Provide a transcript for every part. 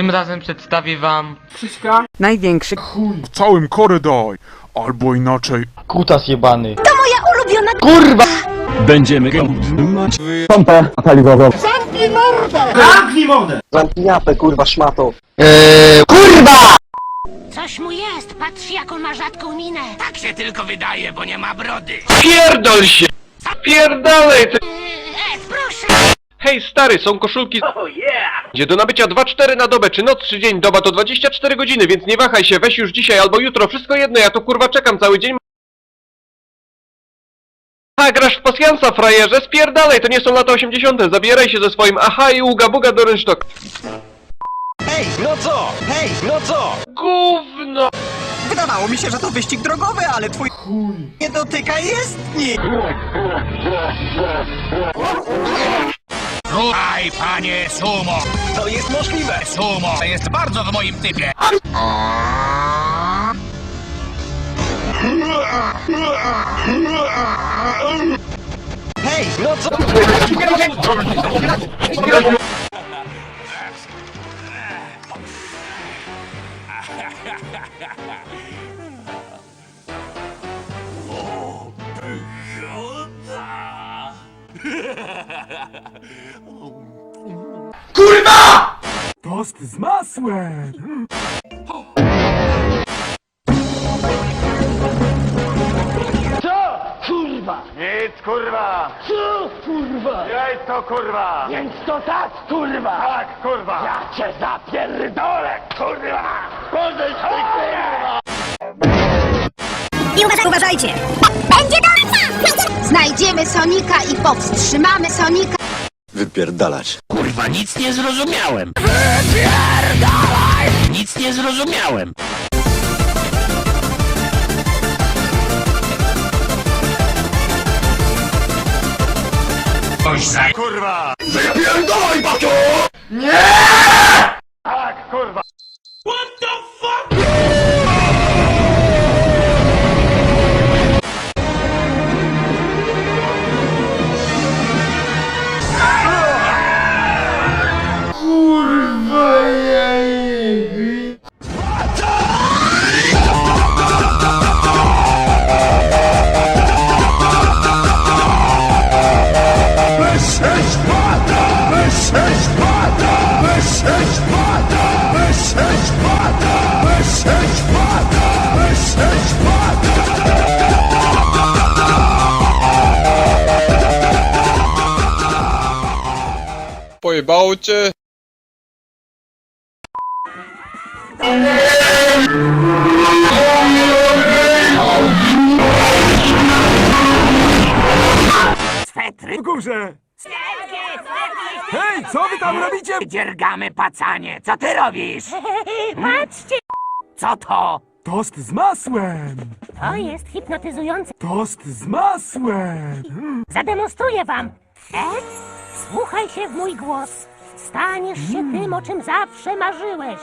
Tym razem przedstawię wam Krzyśka. Największy W całym korydoj! Albo inaczej, Kutas jebany. Będziemy mać Zamknij japę, kurwa, szmato. Coś mu jest, patrz jaką ma rzadką minę. Tak się tylko wydaje, bo nie ma brody. Pierdol się! Pierdalej! Ty... Hej stary, są koszulki Gdzie do nabycia 2-4 na dobę, czy noc, czy dzień, doba to 24 godziny, więc nie wahaj się, weź już dzisiaj albo jutro, wszystko jedno, ja to kurwa czekam cały dzień. Ha, grasz w pasjansa, frajerze, spierdalej, to nie są lata 80 zabieraj się ze swoim aha i uga buga do rynsztok. Hej, no co? Hej, no co? Gówno! Wydawało mi się, że to wyścig drogowy, ale twój nie dotyka jezdni. Słuchaj, panie Sumo. To jest możliwe. Sumo to jest bardzo w moim typie. Hej, no co? Tost z masłem. Nic kurwa! Co kurwa? Jedź to kurwa! Więc to tak kurwa! Tak kurwa! Ja cię zapierdolę kurwa! Podejdź ty kurwa! I uważaj, uważajcie! Będzie dobrze! Znajdziemy Sonika i powstrzymamy Sonika. Wypierdalać. Kurwa, nic nie zrozumiałem. Wypierdalaj! Nic nie zrozumiałem. Pojebało cię? Swetry. W górze. Hej, co wy tam robicie? Dziergamy pacanie. Co ty robisz? Patrzcie, Co to? Tost z masłem. to jest hipnotyzujące. Tost z masłem. Zademonstruję wam. Słuchaj się w mój głos. Staniesz się tym, o czym zawsze marzyłeś.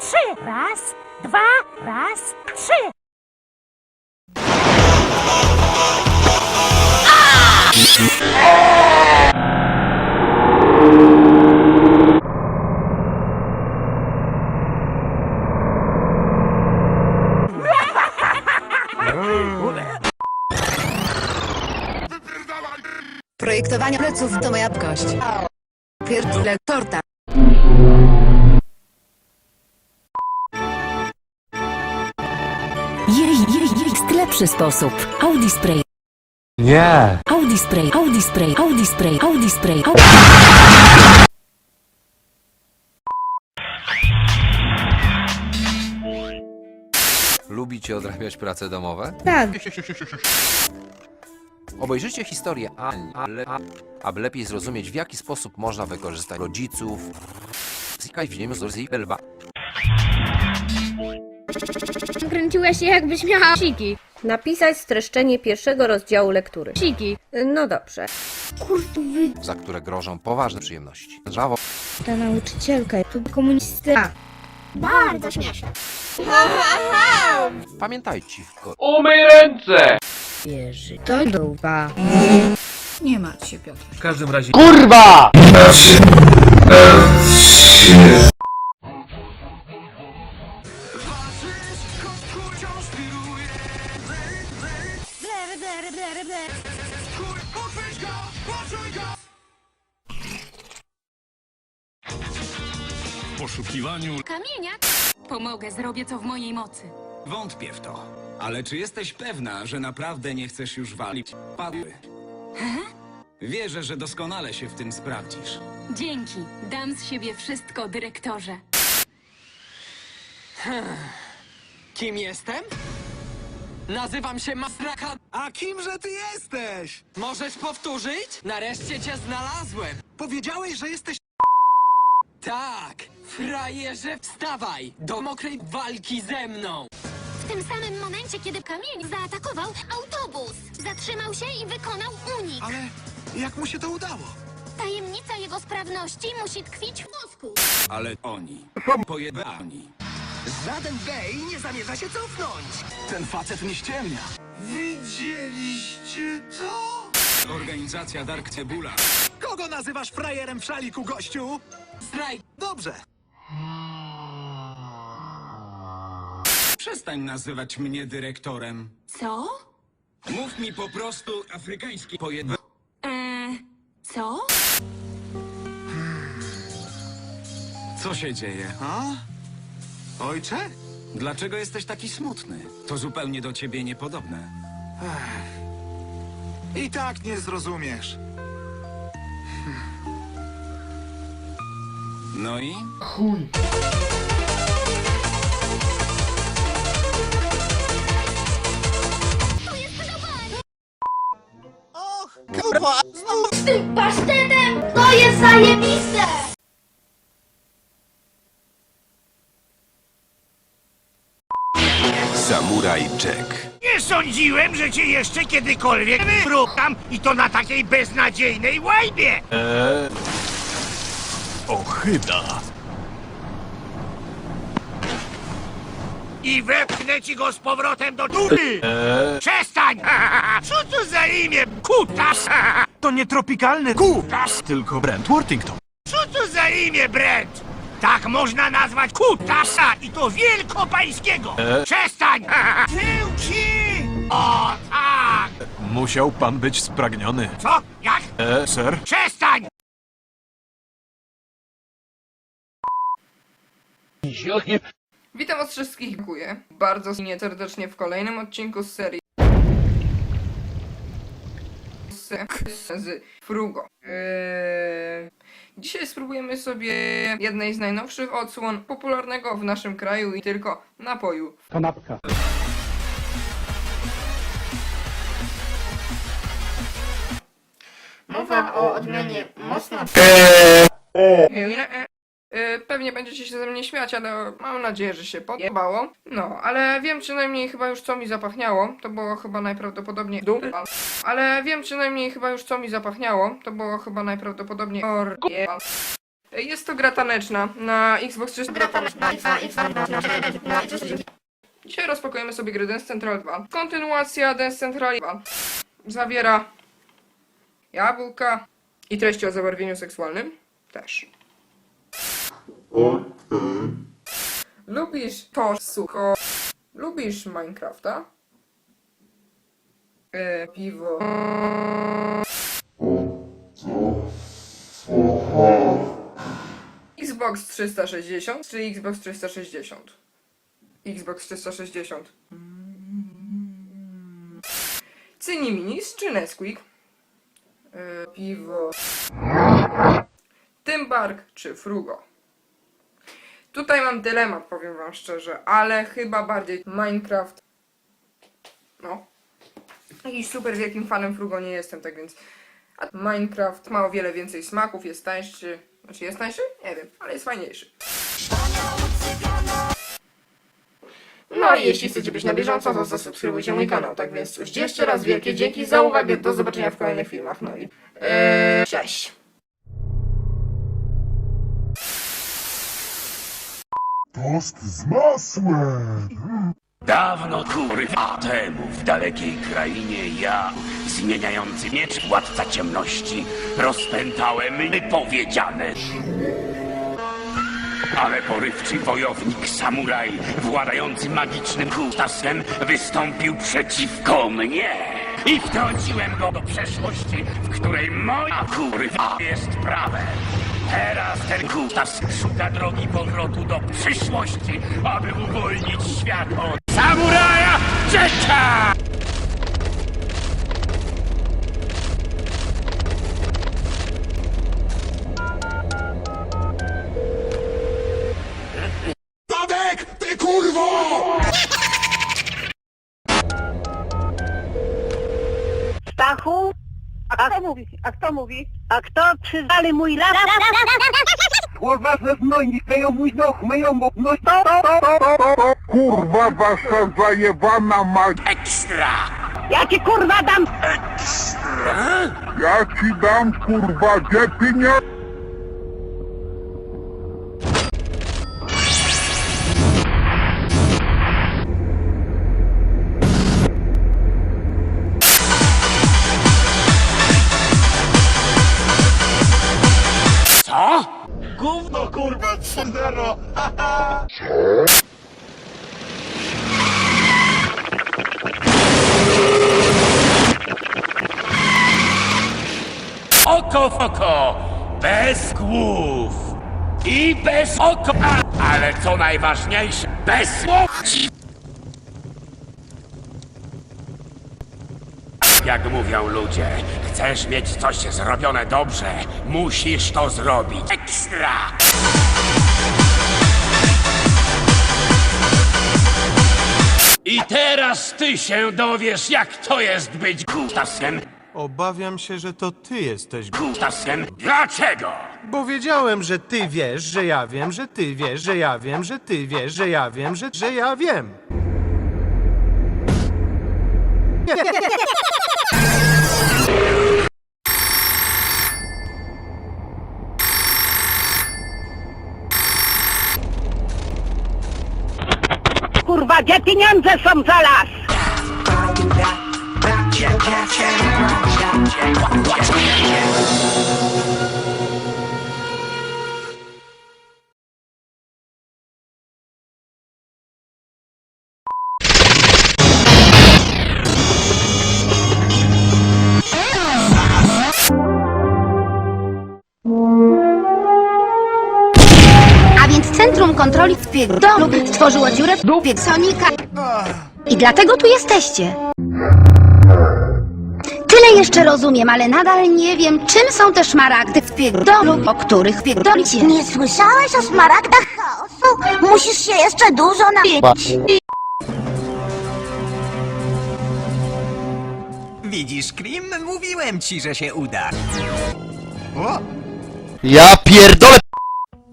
Trzy. Raz, dwa, raz, trzy. Projektowanie pleców to moja kość. Pierdolę torta. Jej, jej, jest lepszy sposób. Audi Spray. Nie. Audi Spray. Audi Spray. Audi Spray. Audi Spray. Audi... Lubicie odrabiać prace domowe? Tak. Obejrzyjcie historię Ani, ale, a, aby lepiej zrozumieć, w jaki sposób można wykorzystać rodziców. Zikaj w ziemię z Elba. Kręciła się jakbyś miała siki. Napisać streszczenie pierwszego rozdziału lektury. Siki. No dobrze. za które grożą poważne przyjemności. Żawo. Ta nauczycielka to komunista. Bardzo śmieszne. Pamiętajcie, ko- Umyj ręce! To dupa. Nie martw się, Piotr. W każdym razie... KURWA! poszukiwaniu Kamienia! Pomogę, zrobię co w mojej mocy. wątpię w to. Ale czy jesteś pewna, że naprawdę nie chcesz już walić padły? Wierzę, że doskonale się w tym sprawdzisz. Dzięki. Dam z siebie wszystko, dyrektorze. Kim jestem? Nazywam się Mastraka. A kimże ty jesteś? Możesz powtórzyć? Nareszcie cię znalazłem. Powiedziałeś, że jesteś... Tak, frajerze, wstawaj do mokrej walki ze mną. W tym samym momencie, kiedy kamień zaatakował autobus, zatrzymał się i wykonał unik. Ale jak mu się to udało? Tajemnica jego sprawności musi tkwić w mózgu. Ale oni. Pojebani. Żaden gej nie zamierza się cofnąć. Ten facet nie ściemnia. Widzieliście to? Organizacja Dark Cebula. Kogo nazywasz frajerem w szaliku, gościu? Strajk. Dobrze. Przestań nazywać mnie dyrektorem. Co? Mów mi po prostu afrykański pojeb... Eee, co? Co się dzieje? A? Ojcze? Dlaczego jesteś taki smutny? To zupełnie do ciebie niepodobne. I tak nie zrozumiesz. No i? Pasztetem to jest zajebiste! Samuraj Jack. Nie sądziłem, że cię jeszcze kiedykolwiek wrócam i to na takiej beznadziejnej łajbie! Ochyda. I wepchnę ci go z powrotem do dury! Przestań! Co to za imię? Kutas! To nie tropikalny kutas, tylko Brent Worthington. Co to za imię, Brent? Tak można nazwać kutasa i to wielkopańskiego! Przestań! Tył ci! O tak! Musiał pan być spragniony. Co? Jak? E, ser? Przestań! Witam was wszystkich, dziękuję bardzo nie serdecznie w kolejnym odcinku z serii z, z Frugo. Eee, dzisiaj spróbujemy sobie jednej z najnowszych odsłon popularnego w naszym kraju i tylko napoju. Kanapka. Mowa o odmianie mocno E, e, e, Pewnie będziecie się ze mnie śmiać, ale mam nadzieję, że się podobało. No, ale wiem przynajmniej chyba już co mi zapachniało. To było chyba najprawdopodobniej dół. Ale wiem przynajmniej chyba już co mi zapachniało. To było chyba najprawdopodobniej or... Jest to gra taneczna na Xbox 360. Dzisiaj rozpakujemy sobie grę Dance Central 2. Kontynuacja Dance Central 2 zawiera jabłka i treści o zabarwieniu seksualnym też. Lubisz to sucho? Lubisz Minecrafta? E, piwo. Xbox 360 czy Xbox 360? Xbox 360. Cyni Minis czy Nesquik? E, piwo. Tymbark czy Frugo? Tutaj mam dylemat, powiem wam szczerze, ale chyba bardziej Minecraft. No. Jakiś super wielkim fanem Frugo nie jestem, tak więc. A Minecraft ma o wiele więcej smaków, jest tańszy. Znaczy jest tańszy? Nie wiem, ale jest fajniejszy. No i jeśli chcecie być na bieżąco, to zasubskrybujcie mój kanał. Tak więc cóż, jeszcze raz wielkie dzięki za uwagę. Do zobaczenia w kolejnych filmach. No i eee, cześć. Tost z masłem. Dawno kurwa temu w dalekiej krainie ja, zmieniający miecz władca ciemności, rozpętałem wypowiedziane. Ale porywczy wojownik samuraj, władający magicznym kutasem, wystąpił przeciwko mnie. i wtrąciłem go do przeszłości, w której moja kurwa jest prawem. Teraz ten kutas szuka drogi powrotu do przyszłości, aby uwolnić świat od samuraja Jacka! Mówi? A kto mówi? A kto przyzwali mój las? Kurwa, ze mną myją mój nóg, myją mój nóg. Kurwa wasza zajebana mać! Ekstra! Ja ci kurwa dam! Ja ci dam kurwa gdzie pieniądze! Oko w oko, bez głów i bez oko, a, ale co najważniejsze, bez łokci. Jak mówią ludzie, chcesz mieć coś zrobione dobrze, musisz to zrobić ekstra. I teraz ty się dowiesz, jak to jest być kutasem. Obawiam się, że to ty jesteś Kutasem. Dlaczego? Bo wiedziałem, że ty wiesz, że ja wiem, że ty wiesz, że ja wiem, że ty wiesz, że ja wiem, że, że ja wiem. Kurwa, gdzie pieniądze są za las? A więc Centrum Kontroli Wpierdolu stworzyło dziurę w dupie Sonika. I dlatego tu jesteście. Tyle jeszcze rozumiem, ale nadal nie wiem, czym są te szmaragdy w Wpierdolu, o których pierdolicie. Nie słyszałeś o smaragdach chaosu? Musisz się jeszcze dużo nawiedzieć. Widzisz, Krim? Mówiłem ci, że się uda. Ja pierdolę!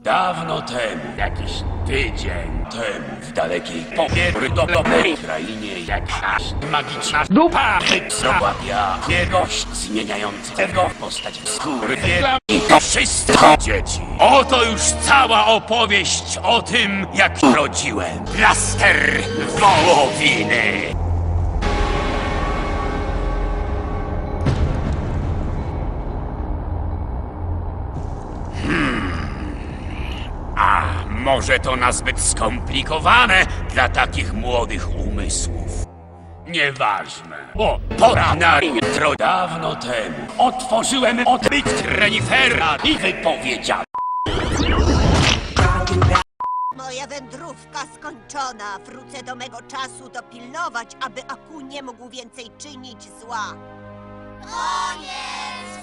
Dawno temu, jakiś tydzień temu, w dalekiej popierdolonej krainie jakaś magiczna dupa wypsałapia czegoś zmieniającego postać skóry i to wszystko dzieci. Oto już cała opowieść o tym, jak rodziłem plaster wołowiny. Może to nazbyt skomplikowane dla takich młodych umysłów. Nieważne. O, pora na intro dawno temu. Otworzyłem odbyt renifera i wypowiedziałem. Moja wędrówka skończona. Wrócę do mego czasu dopilnować, aby Aku nie mógł więcej czynić zła. Koniec!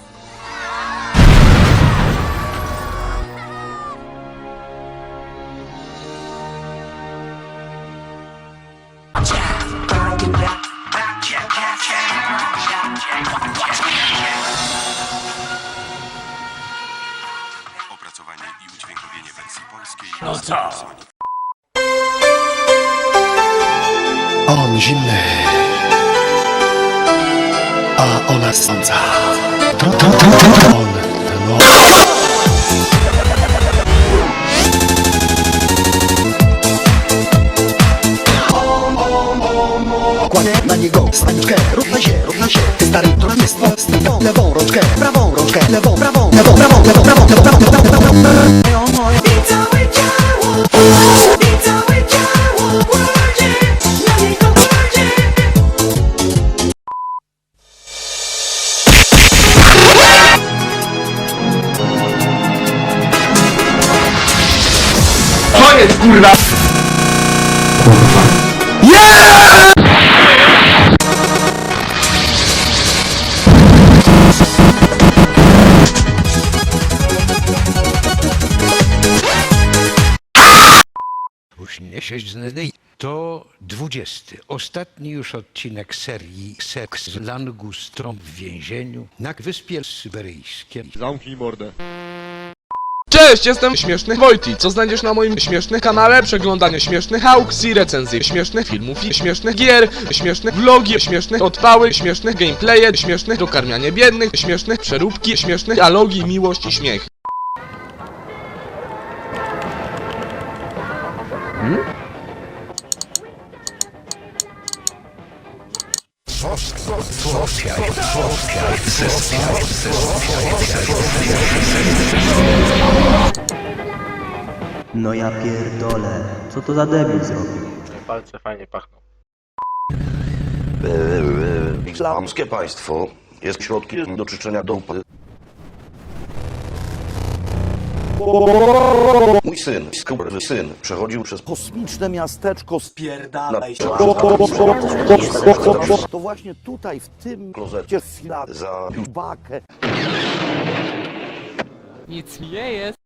Co? On zimny, a ona sądza. Tro, tro, tro, tro. On no. Kładę na niego staniczkę, równa się, równa się Stary towarzystwo, lewą, lewą rączkę, prawą rączkę Lewą, prawą, lewą, prawą, lewą, prawą, lewą, ostatni już odcinek serii Seks z Langustrom w więzieniu na Wyspie Syberyjskiej. Zamknij mordę. Cześć, jestem Śmieszny Wojti. Co znajdziesz na moim śmiesznym kanale? Przeglądanie śmiesznych aukcji, recenzje śmiesznych filmów i śmiesznych gier, śmieszne vlogi, śmieszne odpały, śmiesznych gameplaye, śmiesznych dokarmianie biednych, śmiesznych przeróbki, śmiesznych dialogi, miłość i śmiech. No ja pierdolę, co to za debil zrobił? Palce fajnie pachną. Islamskie państwo jest środkiem do czyszczenia dupy. Mój syn, skurwy syn, przechodził przez kosmiczne miasteczko spierdalaj się. To właśnie tutaj, w tym klozecie chwila za bakę. Nic nie jest.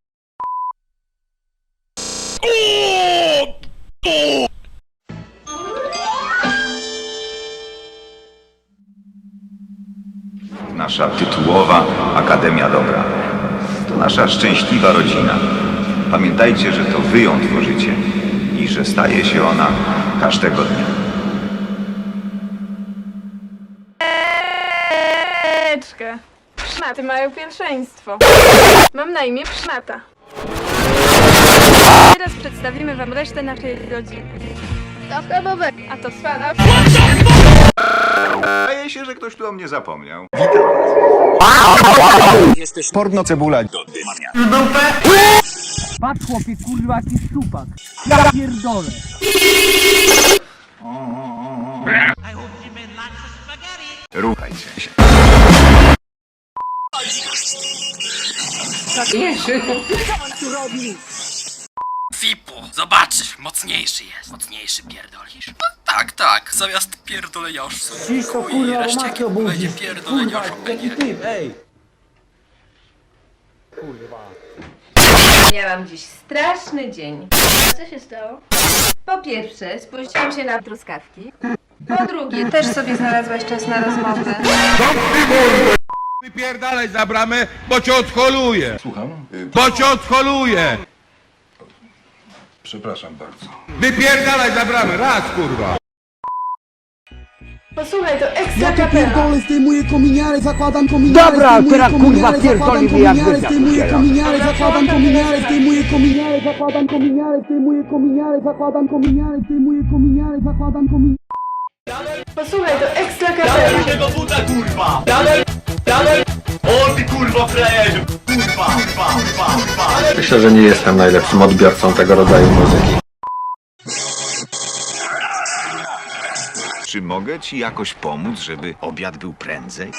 Nasza tytułowa Akademia Dobra. Nasza szczęśliwa rodzina. Pamiętajcie, że to wy ją tworzycie i że staje się ona każdego dnia. Eczkę. Szmaty mają pierwszeństwo. Mam na imię Szmata. Teraz przedstawimy wam resztę naszej rodziny. A to spada. Wydaje się, że ktoś tu o mnie zapomniał. Jesteś porno cebula. Patrz chłopie, kurwa, jaki szczupak. Ja pierdolę. Ruchajcie się. Fipu, zobaczysz, mocniejszy jest. Mocniejszy pierdolisz. Tak, tak, zamiast pierdolenia oszusów. Cicho, kurwa, matko będzie budzi. pierdolenia Kurwa, jaki typ, ej. Miałam dziś straszny dzień. Co się stało? Po pierwsze, spóźniłam się na truskawki. Po drugie, też sobie znalazłaś czas na rozmowę. Wypierdalaj za bramę, bo cię odholuję. Słucham? Bo cię odholuję. Przepraszam bardzo. Wypierdalaj za bramę, raz kurwa. Posłuchaj, to ekstra kapela. zdejmuję kominiary, zakładam kominiary. Dobra, teraz kurwa pierdolę mnie jak Zdejmuję kominiary, zakładam kominiary, zdejmuję kominiary, zakładam kominiary, zdejmuję kominiary, zakładam kominiary, zdejmuję kominiary, zakładam kominiary. Posłuchaj, to ekstra kapela. tego buta kurwa. Dalej, dalej. O ty kurwa frajerze. Kurwa, kurwa, kurwa, kurwa. Myślę, że nie jestem najlepszym odbiorcą tego rodzaju muzyki. Czy mogę ci jakoś pomóc, żeby obiad był prędzej?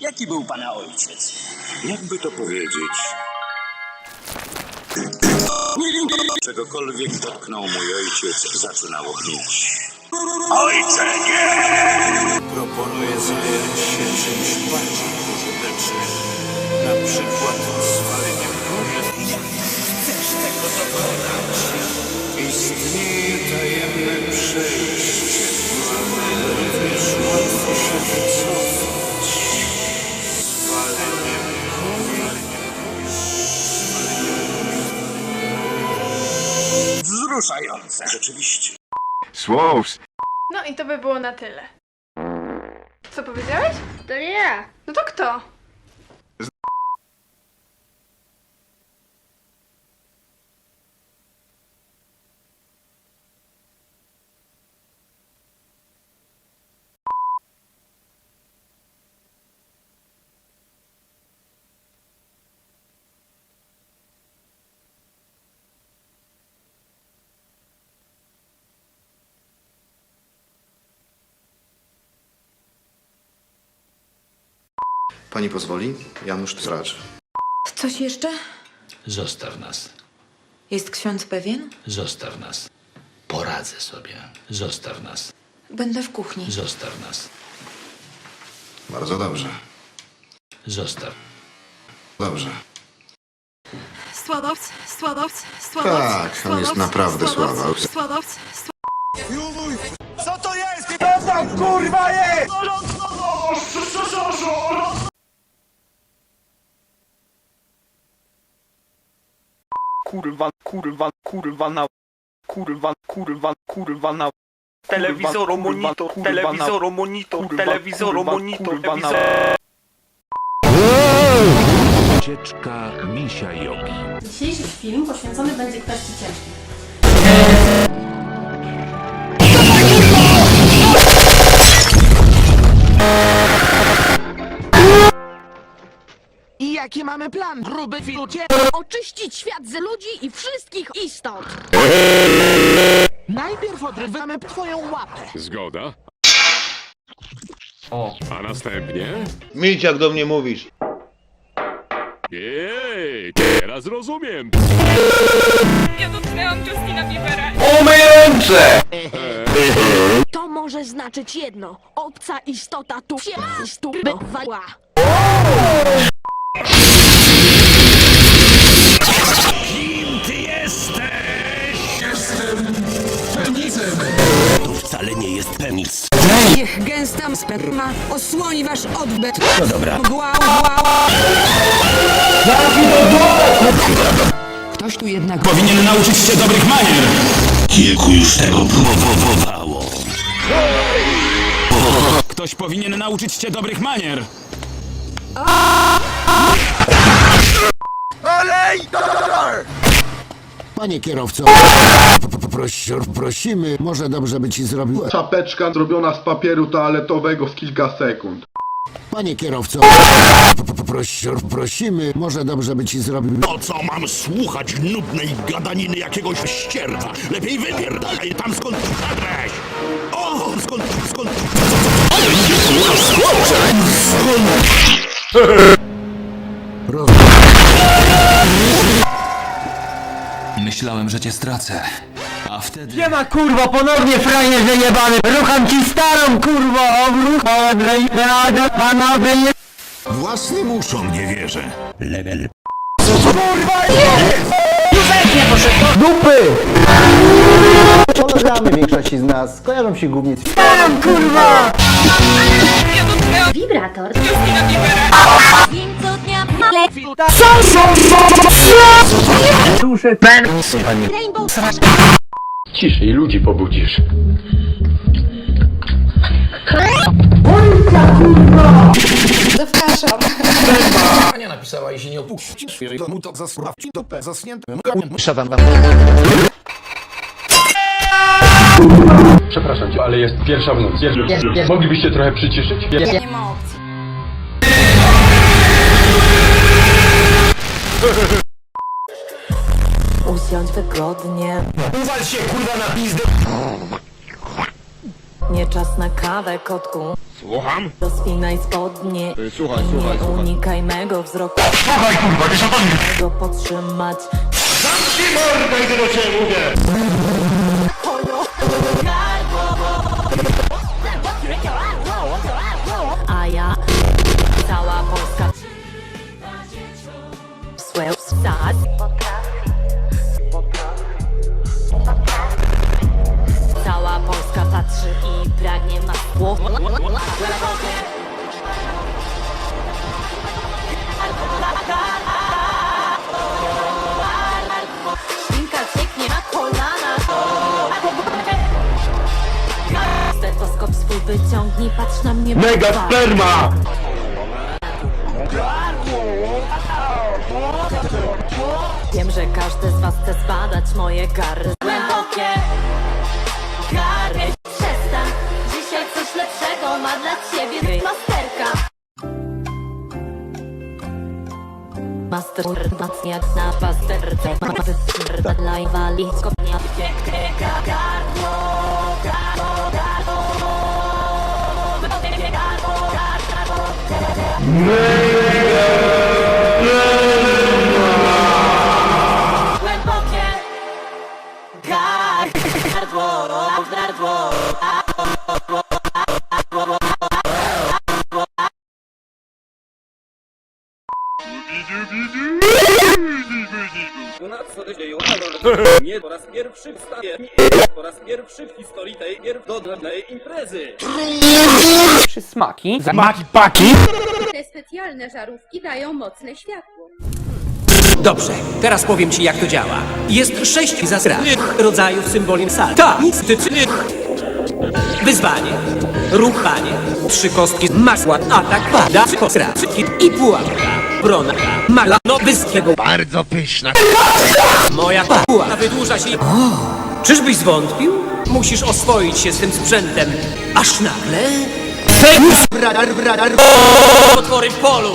Jaki był pana ojciec? Jakby to powiedzieć? Czegokolwiek dotknął mój ojciec, zaczynało gnić. Ojcze, nie! Proponuję zająć się czymś bardziej pożytecznym. Na przykład Słows, No i to by było na tyle. Co powiedziałeś? To nie ja. No to kto? Pani pozwoli? Janusz Tracz. Coś jeszcze? Zostaw nas. Jest ksiądz pewien? Zostaw nas. Poradzę sobie. Zostaw nas. Będę w kuchni. Zostaw nas. Bardzo dobrze. Zostaw. Dobrze. Słodowc, słodowc, Tak, on jest naprawdę słaba. Słodowc, Co to jest? Co tam kurwa jest? Kurwa, kurwa, kurwa na... Kurwa, kurwa, kurwa na... Telewizor, monitor, telewizor, monitor, telewizor, monitor, telewizor. Ucieczka misia jogi. Dzisiejszy film poświęcony będzie kwestii ciężkiej. Jaki mamy plan, gruby filucie? Oczyścić świat z ludzi i wszystkich istot. Najpierw odrywamy twoją łapę. Zgoda. O. A następnie? Milcz jak do mnie mówisz. Jej, teraz rozumiem. Ja dotknęłam Justina Biebera. To może znaczyć jedno. Obca istota tu się stubywała. Niech gęsta sperma osłoni wasz odbyt. No dobra. Ktoś tu jednak powinien nauczyć się dobrych manier. Kilku już tego próbowało. Ktoś powinien nauczyć się dobrych manier. Panie kierowco, prosimy, może dobrze by ci zrobił. Czapeczka zrobiona z papieru toaletowego w kilka sekund. Panie kierowco, prosimy, może dobrze by ci zrobił. Po co mam słuchać nudnej gadaniny jakiegoś ścierwa? Lepiej wypierdalaj tam skąd przyszedłeś! O, skąd, skąd... Myślałem, że cię stracę. A wtedy... Nie ma kurwa, ponownie frajerze jebany! Rucham ci starą kurwa, obruch, rada, panowie, nie... Własnym uszom nie wierzę. Level. Kurwa, nie! Dupy! Hologramy większości z nas kojarzą się głównie z Staram kurwa! Wibrator. Duszę ten! Ciszej, ludzi pobudzisz. Pani napisała i się nie opuścisz. Jeżeli mu to zasprawdzi, to P zasnięte. Przepraszam cię, ale jest pierwsza w nocy. Moglibyście trochę przyciszyć? Usiądź wygodnie. Uwal się kurwa na pizdę! Nie czas na kawę, kotku. Słucham? Rozpinaj spodnie. Słuchaj, I słuchaj, nie słuchaj. unikaj mego wzroku. Słuchaj kurwa, nie... Go podtrzymać. Zamknij mordę, gdy do ciebie mówię! Sad Cała Polska patrzy i pragnie ma Szpinka cieknie na kolana Stetoskop swój wyciągnij, patrz na mnie Mega kurwa. sperma! Wiem, że każdy z was chce zbadać moje gary Głębokie gary Przestań, dzisiaj coś lepszego ma dla ciebie masterka. Master jak na pasterce. Master dla iwali Kopnia gardło Gardło, gardło. Gardło, gardło Nie po raz pierwszy wstaje. Po raz pierwszy w historii tej pierdolnej imprezy. Przysmaki. Maki paki! Te specjalne żarówki dają mocne światło. Dobrze, teraz powiem ci jak to działa. Jest sześć zasra rodzajów symboli sal. Tak, ty, ty, Wyzwanie, ruchanie, trzy kostki, masła, atak, pada, kosra, i pułapka, brona, mala, no wyskiego. Bardzo pyszna. Moja pułapka wydłuża się. Czyżbyś zwątpił? Musisz oswoić się z tym sprzętem, aż nagle... Potwory w polu!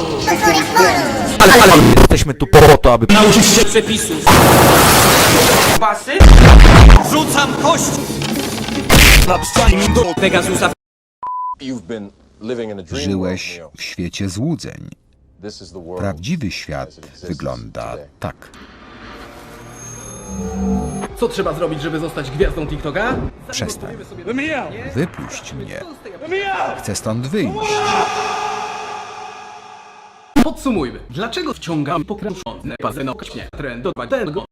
Jesteśmy tu po to, aby Nauczyć się przepisów. Pasy? Rzucam kość! Pegasusa Żyłeś w świecie złudzeń. Prawdziwy świat wygląda tak. Co trzeba zrobić, żeby zostać gwiazdą TikToka? Przestań. Wypuść mnie. Chcę stąd wyjść. Podsumujmy. Dlaczego wciągam pokręcone paznokcie? Trend do tego